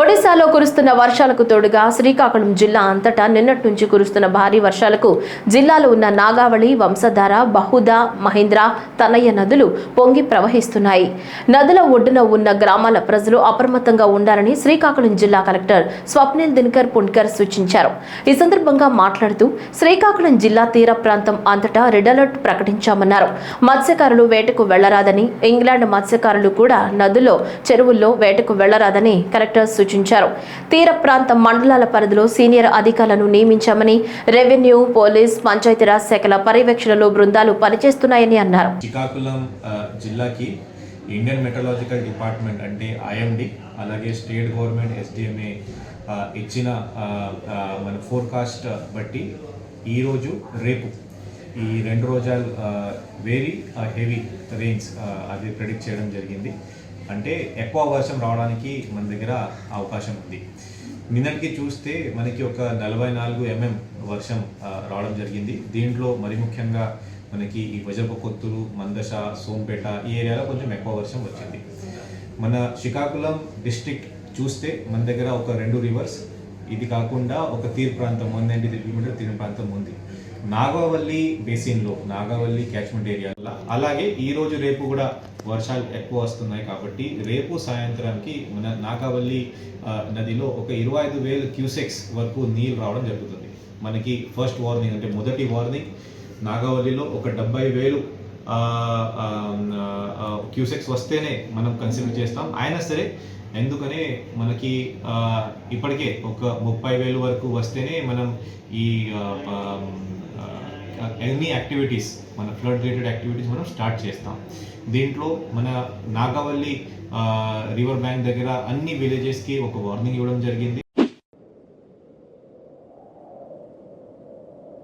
ఒడిశాలో కురుస్తున్న వర్షాలకు తోడుగా శ్రీకాకుళం జిల్లా అంతటా నిన్నటి నుంచి కురుస్తున్న భారీ వర్షాలకు జిల్లాలో ఉన్న నాగావళి వంశధార బహుదా మహేంద్ర తనయ్య నదులు పొంగి ప్రవహిస్తున్నాయి. నదుల ఒడ్డున ఉన్న గ్రామాల ప్రజలు అప్రమత్తంగా ఉండాలని శ్రీకాకుళం జిల్లా కలెక్టర్ స్వప్నిల్ దినకర్ పుణ్కర్ సూచించారు. ఈ సందర్భంగా మాట్లాడుతూ శ్రీకాకుళం జిల్లా తీర ప్రాంతం అంతటా రెడ్ అలర్ట్ ప్రకటించామన్నారు. మత్స్యకారులు వేటకు వెళ్ళరాదని ఇంగ్లాండ్ మత్స్యకారులు కూడా నదుల్లో చెరువుల్లో వేటకు వెళ్ళరాదని కలెక్టర్ సూచించారు. తీర ప్రాంత మండలాల పరిధిలో సీనియర్ అధికారులను నియమించామని రెవెన్యూ పోలీస్ పంచాయతీరాజ్ శాఖల పర్యవేక్షణలో బృందాలు పనిచేస్తున్నాయని అన్నారు. శ్రీకాకుళం జిల్లాకి ఇండియన్ మెటలాజికల్ డిపార్ట్మెంట్ అంటే ఐఎండి అలాగే స్టేట్ గవర్నమెంట్ ఎస్డిఎంఏ ఇచ్చిన మన ఫోర్కాస్ట్ బట్టి ఈరోజు రేపు ఈ రెండు రోజులు వెరీ హెవీ రెయిన్స్ అది ప్రెడిక్ట్ చేయడం జరిగింది. అంటే ఎక్కువ వర్షం రావడానికి మన దగ్గర అవకాశం ఉంది. నిన్నటికి చూస్తే మనకి ఒక నలభై నాలుగు ఎంఎం వర్షం రావడం జరిగింది. దీంట్లో మరి ముఖ్యంగా మనకి ఈ వజ్రపకొత్తులు కొత్తూరు మందస సోంపేట ఈ ఏరియాలో కొంచెం ఎక్కువ వర్షం వచ్చింది. మన శ్రీకాకుళం డిస్ట్రిక్ట్ చూస్తే మన దగ్గర ఒక రెండు రివర్స్ ఇది కాకుండా ఒక తీర్ ప్రాంతం వంద ఎనిమిది కిలోమీటర్ తీర ప్రాంతం ఉంది. నాగావల్లి బేసిన్లో నాగావల్లి క్యాచ్మెంట్ ఏరియాలో అలాగే ఈ రోజు రేపు కూడా వర్షాలు ఎక్కువ వస్తున్నాయి కాబట్టి రేపు సాయంత్రానికి మన నాగావల్లి నదిలో ఒక ఇరవై ఐదు వేల క్యూసెక్స్ వరకు నీళ్ళు రావడం జరుగుతుంది. మనకి ఫస్ట్ వార్నింగ్ అంటే మొదటి వార్నింగ్ నాగావల్లిలో ఒక డెబ్బై వేలు క్యూసెక్స్ వస్తేనే మనం కన్సిడర్ చేస్తాం. అయినా సరే ఎందుకనే మనకి ఇప్పటికే ఒక ముప్పై వేలు వరకు వస్తేనే మనం ఈ ఎనీ యాక్టివిటీస్ మన ఫ్లడ్ రిలేటెడ్ యాక్టివిటీస్ మనం స్టార్ట్ చేస్తాం. దీంట్లో మన నాగవల్లి రివర్ బ్యాంక్ దగ్గర అన్ని విలేజెస్కి ఒక వార్నింగ్ ఇవ్వడం జరిగింది.